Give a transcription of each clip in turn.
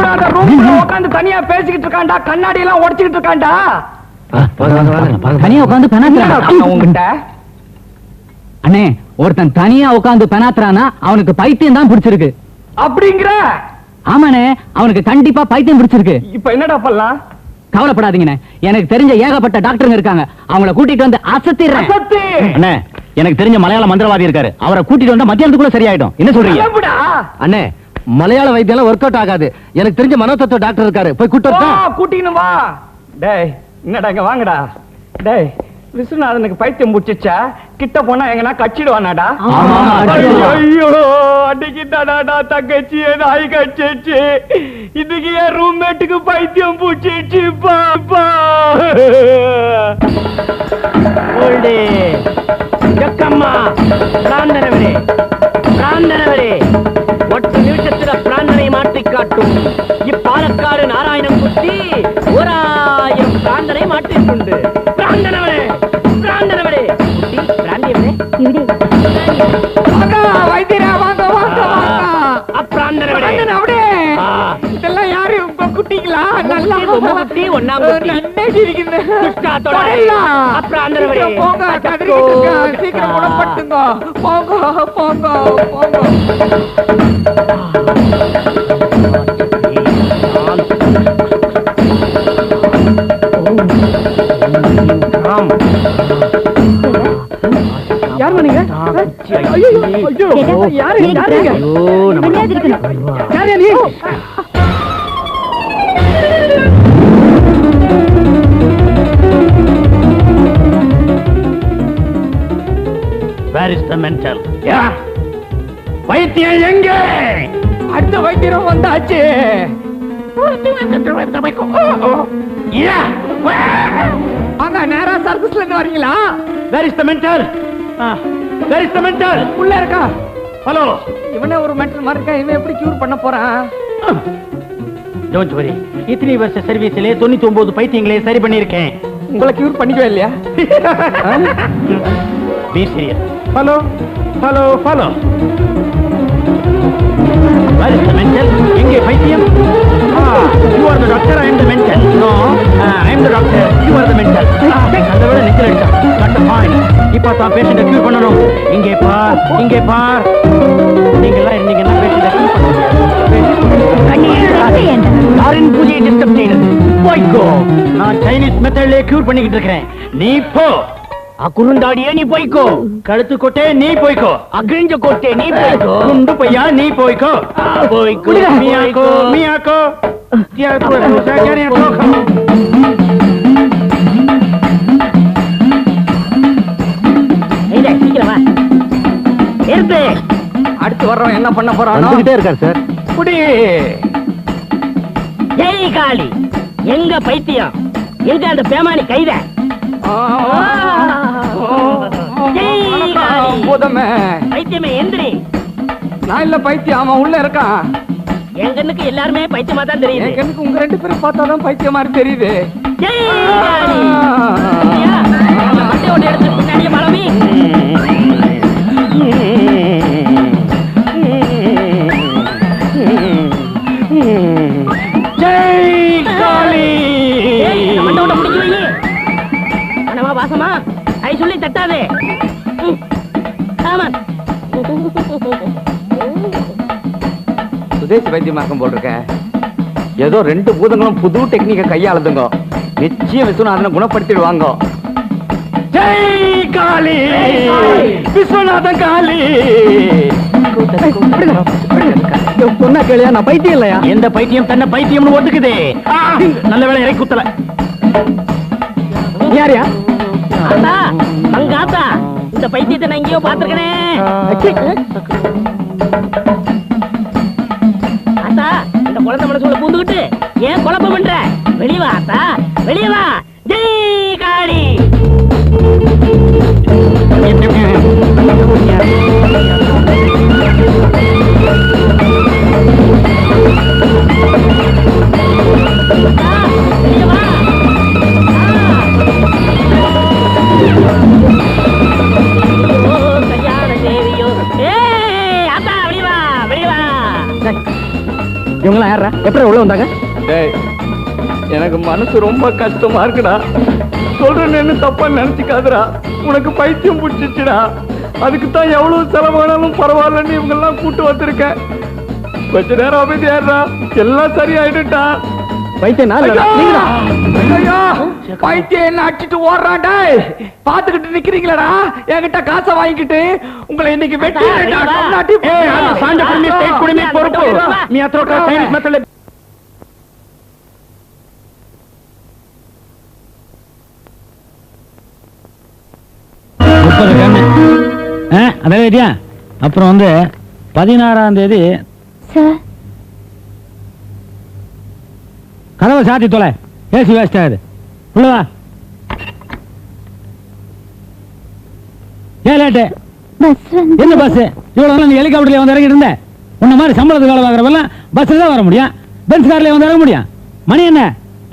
விடாத ரூம்ல உட்கார்ந்து தனியா பேசிக்கிட்டு இருக்கான்டா கண்ணாடி எல்லாம் உடைச்சுக்கிட்டு இருக்கான்டா தனியா உட்காந்து என்னடா சொன்ன உன்கிட்ட? அண்ணே ஒருத்தன் தனியா உட்காந்து பெனாத்துறானா அவனுக்கு பைத்தியம் தான் பிடிச்சிருக்கு. அப்படிங்கிற? ஆமாண்ணே அவனுக்கு கண்டிப்பா பைத்தியம் பிடிச்சிருக்கு. இப்ப என்னடா பண்ணலாம்? கவலைப்படாதீங்கண்ணே. எனக்கு தெரிஞ்ச ஏகப்பட்ட டாக்டருங்க இருக்காங்க. அவங்கள கூட்டிட்டு வந்து அசத்திடுறேன். அசத்து! அண்ணே எனக்கு தெரிஞ்ச மலையாள மந்திரவாதி இருக்காரு. அவரை கூட்டிட்டு வந்தா மத்தியானத்துக்குள்ள சரியாயிடும். என்ன சொல்றீங்க. அண்ணே மலையாள வைத்தியம் ஒர்க் அவுட் ஆகாது. எனக்கு தெரிஞ்ச மனோதத்துவ டாக்டர் இருக்காரு. போய் கூட்டு கூட்டின்னு வா. டேய் என்னடா இங்க வாங்கடா. டேய் விஸ்வநாதனுக்கு பைத்தியம் முடிச்சிச்சா கிட்ட போனா எங்கன்னா அடிச்சிடுவான். ஐயோ அன்னைக்குதாடாடா தங்கச்சி நாய் கச்சிச்சு இன்னைக்கு என் ரூம்மேட்டுக்கு பைத்தியம் பூச்சிச்சு பாப்பா. ஓல்டே ஜக்கம்மா பிராந்தனவரே பிராந்தனவரே பிராந்தனை மாற்றிக்கொண்டு பிராந்தனவரே பிராந்தனவரே குட்டி, பிராந்தியவரே வாங்க வைத்தியரா வாங்க வாங்க வாங்க. அப்படியே ஆ. இதெல்லாம் யாரு? உங்க குட்டிங்களா? நல்லா குட்டி. நன்னே சிரிக்குது. தொடரலாம். சீக்கிரம் போங்க கதறிக்கிட்டு. சீக்கிரம் போங்க போங்க போங்க. Is the mental? யா, வைத்தியம் எங்கே? அடுத்த வைத்தியரும் வந்தாச்சு. வாங்க நேரா சர்க்கஸ்ல இருந்து வரீங்களா? Where is the mental? Where is the mental? உள்ள இருக்கா Hello. இவனே ஒரு மென்டல் மாதிரி இருக்கா இவன் எப்படி கியூர் பண்ண போறான் Don't worry. இத்தனை வருஷ சர்வீஸ்ல தொண்ணூத்தி ஒன்பது பைத்தியங்களே சரி பண்ணிருக்கேன் உங்களை கியூர் பண்ணிக்கவே இல்லையா be serious follow follow follow Where is the mental? எங்கே பைத்தியம் Ah, you are the doctor, I am the mental. No, I am the doctor, you are the mental. அந்த விட நெஞ்சில் அடிச்சான். Point. இப்போ தான் பேஷண்ட்டை கியூர் பண்ணணும் இங்கே பார் இங்கே பார் நீங்கெல்லாம் இருந்தீங்கன்னா பேஷண்ட்டை கியூர் பண்ண முடியாது யாரின் பூஜையை டிஸ்டர்ப் செய்யறது போய்க்கோ நான் சைனீஸ் மெத்தட்லயே கியூர் பண்ணிக்கிட்டு இருக்கிறேன் நீ போ அக்குறுந்தாடியே நீ போய்க்கோ கழுத்து கொட்டே நீ போய்க்கோ அகிழிஞ்ச கொட்டே நீ போய்க்கோ குண்டு பையா நீ போய்க்கோ போய்க்கோ மியாக்கோ மியாக்கோ தியாக்கோ சாஜாரியாக்கோ இருந்து. அடுத்து வர்றோம் என்ன பண்ண போறானோ? வந்துகிட்டே இருக்காரு சார். குடி. ஜெய் காளி எங்க பைத்தியம்? எங்க அந்த பேமானி கைத? காளி. பூதமே. பைத்தியமே எந்திரி. நான் இல்ல பைத்தியம் அவன் உள்ள இருக்கான். என் கண்ணுக்கு எல்லாருமே பைத்தியமா தான் என் தெரியுது கண்ணுக்கு உங்க ரெண்டு பேரும் பார்த்தாதான் பைத்தியம் மாதிரி தெரியுது. ஜெய் காளி. நம்ம மட்டையோட இடத்துக்கு பின்னாடியே பழமி வாசமா ஐ சொல்லி தட்டாதே ம். ஆமா சுதேசி வைத்தியமாக்கம் போல் இருக்க ஏதோ ரெண்டு பூதங்களும் புது டெக்னிக்கை கையாளுதுங்க நிச்சயம் விஸ்வநாதனை குணப்படுத்திடுவாங்க ஜெய் காளி. விஸ்வநாதன் காளி சொன்னா கேளியா நான் பைத்தியம் இல்லையா? எந்த பைத்தியம்? தன்னை பைத்தியம்னு ஒத்துக்குதே. ஆ, நல்ல வேளை இறை குத்தல. யாரியா ஆத்தா அங்க ஆத்தா. இந்த பைத்தியத்தை நான் எங்கேயோ பாத்துருக்கனே ஆத்தா இந்த குழந்தை மனசுக்குள்ள பூந்துக்கிட்டு ஏன் குழப்பம் பண்ற? வெளிய வா ஆத்தா. வெளிய வா. ஜெய் காளி இவங்களாம் யாரா எப்படி உள்ள வந்தாங்க? எனக்கு மனசு ரொம்ப கஷ்டமா இருக்குடா. சொல்றேன்னு தப்பா நினைச்சுக்காதடா. உனக்கு பைத்தியம் பிடிச்சிச்சுடா அதுக்குத்தான் எவ்வளவு செலவானாலும் பரவாயில்லன்னு இவங்க எல்லாம் கூட்டு வந்திருக்கேன். கொஞ்ச நேரம் அமைதியாடுறா எல்லாம் சரியாயிடுட்டா பைத்தியம் பைத்தியம் என்ன அடிச்சுட்டு ஓடுறான்டா. பாத்துக்கிட்டு நிக்கிறீங்களடா? என்கிட்ட காசை வாங்கிக்கிட்டு உங்களை இன்னைக்கு வெட்டி சாண்ட குடிமை பொறுப்பு. நீ அத்தோட ஆ அதே வேட்டியா அப்புறம் வந்து பதினாறாம் தேதி சார். கதவை சாத்தி தொலை. ஏசி வேஸ்ட் ஆகுது. உள்ளவா ஏன் லேட்டு என்ன பஸ் இவ்வளவு நீ ஹெலிகாப்டர்ல வந்து இறங்கிட்டு இருந்த? உன்ன மாதிரி சம்பளத்துக்கு வேலை பார்க்குறவெல்லாம் பஸ்ல தான் வர முடியும். பென்ஸ் கார்ல வந்து இறங்க முடியும். மணி என்ன?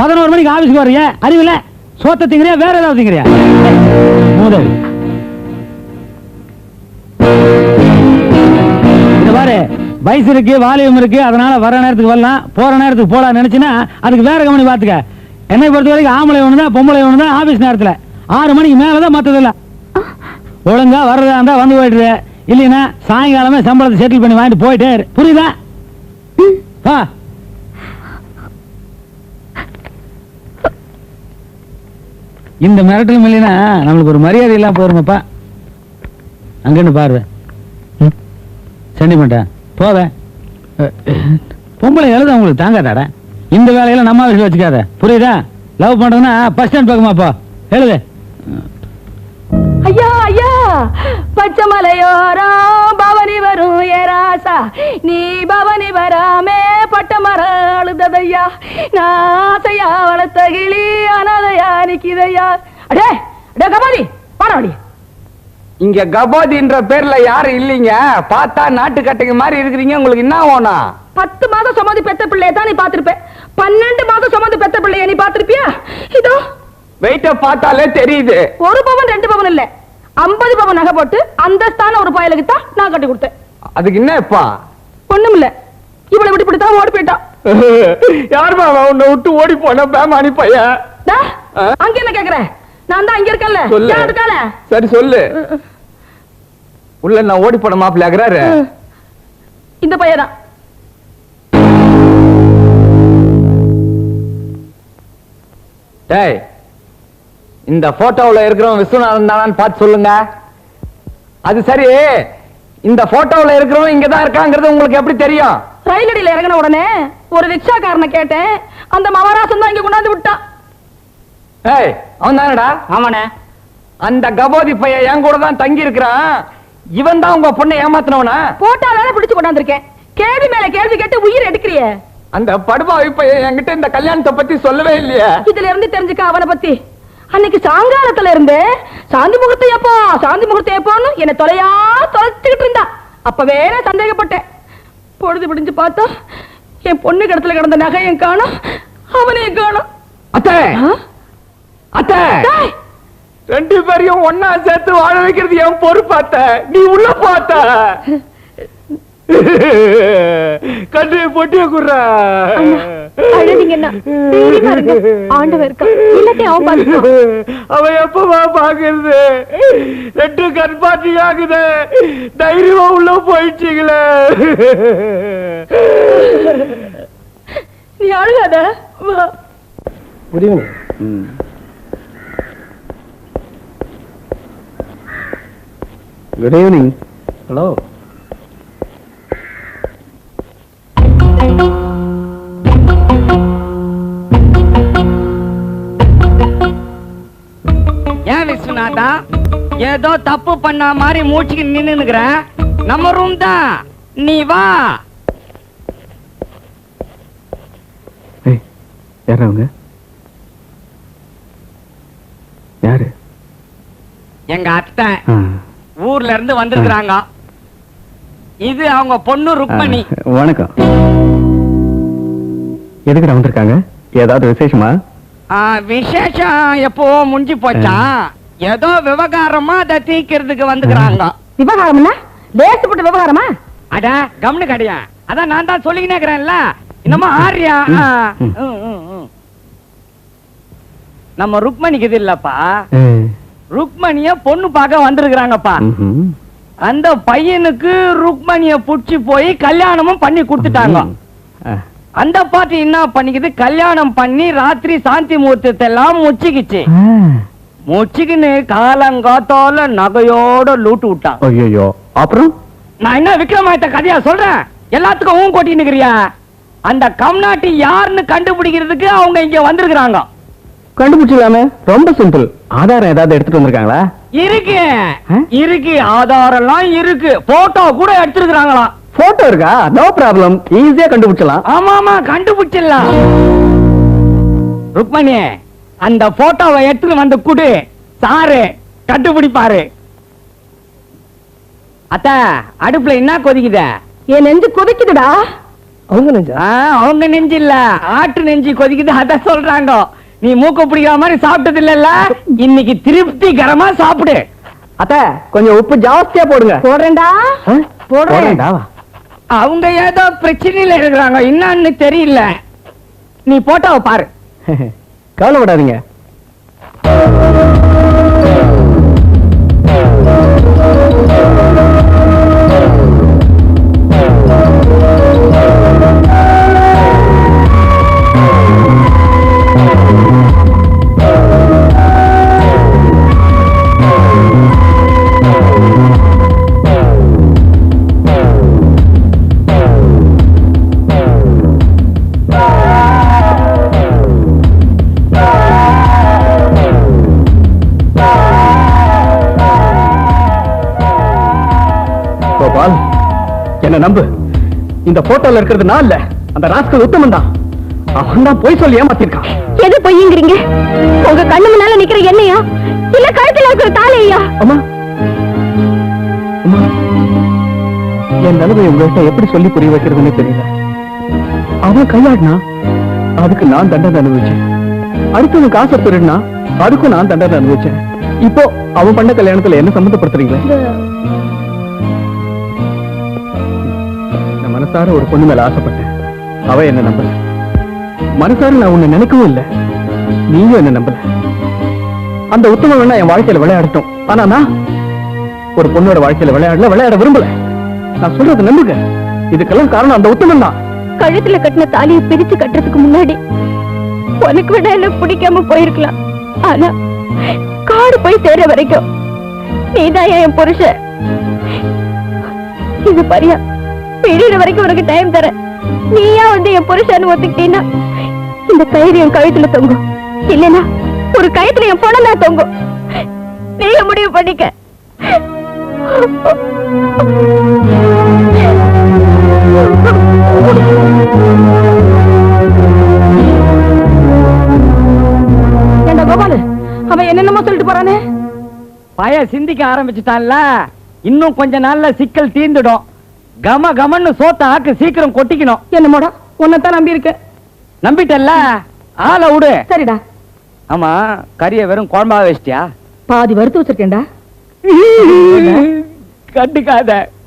பதினோரு மணிக்கு ஆபீஸ்க்கு வர்றீங்க அறிவில? சோத்த திங்கிறியா? வேற ஏதாவது திங்கிறியா? மூதேவி பாரு வயசு இருக்கு வாலியம் இருக்கு அதனால வர நேரத்துக்கு வரலாம். போற நேரத்துக்கு போலாம் நினைச்சுன்னா அதுக்கு வேற கம்பெனி பாத்துக்க என்னை பொறுத்த வரைக்கும் ஆம்பளை ஒண்ணு தான் பொம்பளை ஒண்ணு தான் ஆபீஸ் நேரத்துல. ஆறு மணிக்கு மேலதான் மத்தது இல்ல ஒழுங்கா வர்றதா இருந்தா வந்து போயிட்டு இல்லைன்னா சாயங்காலமே சம்பளத்தை செட்டில் பண்ணி வாங்கிட்டு போயிட்டே புரியுதா? வா. இந்த மிரட்டலும் இல்லைன்னா நம்மளுக்கு ஒரு மரியாதை இல்லாம போயிருமாப்பா அங்கன்னு பாரு பண்ணிட்டேன் போத பொம்பளை எழுத உங்களுக்கு தாங்காதாடா? இந்த வேலையில நம்ம விஷயம் வச்சுக்காத. புரியுதா? லவ் பண்றதுன்னா பஸ் ஸ்டாண்ட் பக்கமா எழுது. ஐயா ஐயா பச்சை பவனி வரும் ஏராசா நீ பவனி வராமே பட்ட மரம் அழுததையா? நான் வளர்த்த கிளி அனாதையா நிக்கிதையா? அடே அடே கபாதி பாடாடி இங்க கபாதின்ற பேர்ல யாரும் இல்லைங்க? பார்த்தா நாட்டுக்கட்டைங்க மாதிரி இருக்கிறீங்க உங்களுக்கு என்ன வேணும் பத்து மாதம் சுமந்து பெத்த பிள்ளைய தான் நீ பாத்திருப்ப பன்னெண்டு மாதம் சுமந்து பெத்த பிள்ளைய நீ பாத்திருப்பியா இதோ. வெயிட்ட பார்த்தாலே தெரியுது. ஒரு பவன் ரெண்டு பவன் இல்ல. ஐம்பது பவன் நகை போட்டு அந்தஸ்தான ஒரு பயலுக்கு தான் நான் கட்டி கொடுத்தேன். அதுக்கு என்னப்பா ஒண்ணும் இல்ல. இவளை விட்டு இப்படித்தான் ஓடி போயிட்டான் யார் மாமா உன்னை விட்டு ஓடி போன பேமானி பையன்? அங்க என்ன கேக்குற? நான் தான் இங்க இருக்கேன்ல. இருக்கால சரி சொல்லு. உள்ள நான் ஓடி போன மாப்பிள்ள ஆகுறாரு? இந்த பையன் டேய் இந்த போட்டோவுல இருக்கிறவன் விஸ்வநாதன் தானான்னு பார்த்து சொல்லுங்க. அது சரி. இந்த போட்டோவுல இருக்கிறவன் இங்க தான் இருக்காங்கிறது உங்களுக்கு எப்படி தெரியும்? ரயில் அடியில இறங்கின உடனே ஒரு ரிக்ஷாக்காரனை கேட்டேன். அந்த மவராசன் தான் இங்க கொண்டாந்து விட்டான். ஏய் அவன் தானடா ஆமாண்ணே. அந்த கபோதி பையன் என் கூட தான் தங்கி இருக்கிறான் இவன் தான் உங்க பொண்ணை ஏமாத்தினவனா? போட்டாலே பிடிச்சு கொண்டாந்துருக்கேன் கேள்வி மேல கேள்வி கேட்டு உயிர் எடுக்கிறியே? அந்த படுபாவி பையன் என்கிட்ட இந்த கல்யாணத்தை பத்தி சொல்லவே இல்லையே. இதுல இருந்து தெரிஞ்சுக்க அவனை பத்தி. அன்னைக்கு சாயங்காலத்துல இருந்து சாந்தி முகூர்த்தம் எப்போ சாந்தி முகூர்த்தம் எப்போன்னு என்ன தொலையா தொலைச்சுக்கிட்டு இருந்தா. அப்பவே நான் சந்தேகப்பட்டேன். பொழுது பிடிஞ்சு பார்த்தா என் பொண்ணு கிடத்துல கிடந்த நகையும் காணும் அவனையும் காணும். அத்தை? அத்தை! ரெண்டு பேரையும் ஒன்னா சேர்த்து வாழ வைக்கிறது என் பொறுப்பாத்த நீ உள்ள பார்த்த கண்ணு பொட்டிய குடுறா. அவன் எப்பவா பாக்குறது ரெண்டு கண்பாட்டி ஆகுது தைரியமா உள்ள போயிடுச்சுங்களே நீ அழுகாத. வா. குட் ஈவினிங் ஹலோ ஏன் விஸ்வநாதா? ஏதோ தப்பு பண்ண மாதிரி மூச்சுக்கு நின்னுக்கிற நம்ம ரூம் தான். நீ வா. யார் அவங்க யாரு? எங்க அத்தை. ஊர்ல இருந்து வந்திருக்கிறாங்க. இது அவங்க பொண்ணு ருக்மணி. வணக்கம். எதுக்குடா வந்திருக்காங்க? ஏதாவது விசேஷமா? ஆ, விசேஷம் எப்போ முடிஞ்சு போச்சான் ஏதோ விவகாரமா அதை தீக்கிறதுக்கு வந்துக்கிறாங்க. விவகாரம்னா? லேசுப்பட்ட விவகாரமா? அட கம்னு கடையா. அதான் நான் தான் சொல்லிக்கினே இருக்கிறேன்ல. என்னமா ஆறியா ம், ஆ. ம். ம், ம், ம். நம்ம ருக்மணிக்கு இது இல்லப்பா. ருக்மணிய பொண்ணு பார்க்க வந்திருக்கிறாங்கப்பா. அந்த பையனுக்கு ருக்மணிய புடிச்சு போய் கல்யாணமும் பண்ணி கொடுத்துட்டாங்க. அந்த பாட்டி என்ன பண்ணிக்குது? கல்யாணம் பண்ணி ராத்திரி சாந்தி முகூர்த்தத்தை எல்லாம் முச்சிக்கிச்சு முச்சிக்கின்னு காலங்காத்தால நகையோட லூட்டு விட்டான் ஐயோ அப்புறம்? நான் என்ன விக்ரமாயத்த கதையா சொல்றேன்? எல்லாத்துக்கும் ஊன் கொட்டி நிக்கிறியா அந்த கம்நாட்டி யாருன்னு கண்டுபிடிக்கிறதுக்கு அவங்க இங்க வந்திருக்கிறாங்க. கண்டுபிடிச்சிடலாமே. ரொம்ப சிம்பிள் ஆதாரம் ஏதாவது எடுத்துட்டு வந்திருக்காங்களா? இருக்கு? இருக்கு. ஆதாரம் எல்லாம் இருக்கு. போட்டோ கூட எடுத்திருக்கிறாங்களாம் போட்டோ இருக்கா? நோ ப்ராப்ளம் ஈஸியா கண்டுபிடிச்சலாம் ஆமா ஆமா கண்டுபிடிச்சிடலாம். ருக்மணி அந்த போட்டோவை எடுத்துட்டு வந்து குடு. சாரு கண்டுபிடிப்பாரு. அத்த அடுப்புல என்ன கொதிக்குத? என் நெஞ்சு கொதிக்குதுடா. அவங்க நெஞ்சா ஆ, அவங்க நெஞ்சு இல்ல. ஆட்டு நெஞ்சு கொதிக்குது அத சொல்றாங்க. நீ மூக்க பிடிக்கிற மாதிரி சாப்பிட்டது இல்லல்ல இன்னைக்கு திருப்திகரமா சாப்பிடு. அத்த கொஞ்சம் உப்பு ஜாஸ்தியா போடுங்க. போடுறேன்டா. போடுறேன்டா. அவங்க ஏதோ பிரச்சனையில இருக்கிறாங்க. என்னன்னு தெரியல. நீ போட்டோவை பாரு. கவலைப்படாதீங்க. இந்த போட்டோல இருக்கிறது நான் இல்ல. அந்த ராஸ்கல் உத்தமன் தான். அவன் தான் போய் சொல்லி ஏமாத்திருக்கான். எது பொய்யுங்கிறீங்க உங்க கண்ணு முன்னால நிக்கிற என்னையா? இல்ல கழுத்துல இருக்கிற தாலையா அம்மா. அம்மா. என் நிலைமை உங்கள்கிட்ட எப்படி சொல்லி புரிய வைக்கிறதுன்னு தெரியல. அவன் கையாடினா அதுக்கு நான் தண்டனை அனுபவிச்சேன். அடுத்தவனுக்கு ஆசை திருடினா அதுக்கும் நான் தண்டனை அனுபவிச்சேன். இப்போ அவன் பண்ண கல்யாணத்துல என்ன சம்மந்தப்படுத்துறீங்களே? மனசார ஒரு பொண்ணு மேல ஆசைப்பட்டேன். அவ என்ன நம்பல. மனசார நான் உன்னை நினைக்கவும் இல்லை. நீயும் என்ன நம்பல. அந்த உத்தமம் வேணா என் வாழ்க்கையில விளையாடட்டும். ஆனா நான் ஒரு பொண்ணோட வாழ்க்கையில விளையாடல விளையாட விரும்பல. நான் சொல்றது நம்புங்க. இதுக்கெல்லாம் காரணம் அந்த உத்தமம் தான். கழுத்துல கட்டின தாலியை பிரிச்சு கட்டுறதுக்கு முன்னாடி உனக்கு வேணா என்ன பிடிக்காம போயிருக்கலாம். ஆனா காடு போய் சேர வரைக்கும் நீதான் என் புருஷ இது பரியா? பிடிக்கிற வரைக்கும் உனக்கு டைம் தரேன். நீயா வந்து என் புருஷன் ஒத்துக்கிட்டீன்னா இந்த கயிறு என் கழுத்துல தொங்கும். இல்லைன்னா ஒரு கயித்துல என் பொண்ணு தான் தொங்கும். நீங்க முடிவு பண்ணிக்க. ஏண்டா கோபாலு? அவன் என்னென்னமோ சொல்லிட்டு போறானே? பய சிந்திக்க ஆரம்பிச்சுட்டான்ல. இன்னும் கொஞ்ச நாள்ல சிக்கல் தீர்ந்துடும். கம கமன்னு சோத்த ஆக்கு சீக்கிரம் கொட்டிக்கணும். என்னமோடா? உன்னைத்தான் நம்பி இருக்க நம்பிட்டல்ல? ஆளை விடு சரிடா. ஆமா கறிய வெறும் குழம்பா வச்சிட்டியா? பாதி வறுத்து வச்சிருக்கேன்டா. கண்டுக்காத.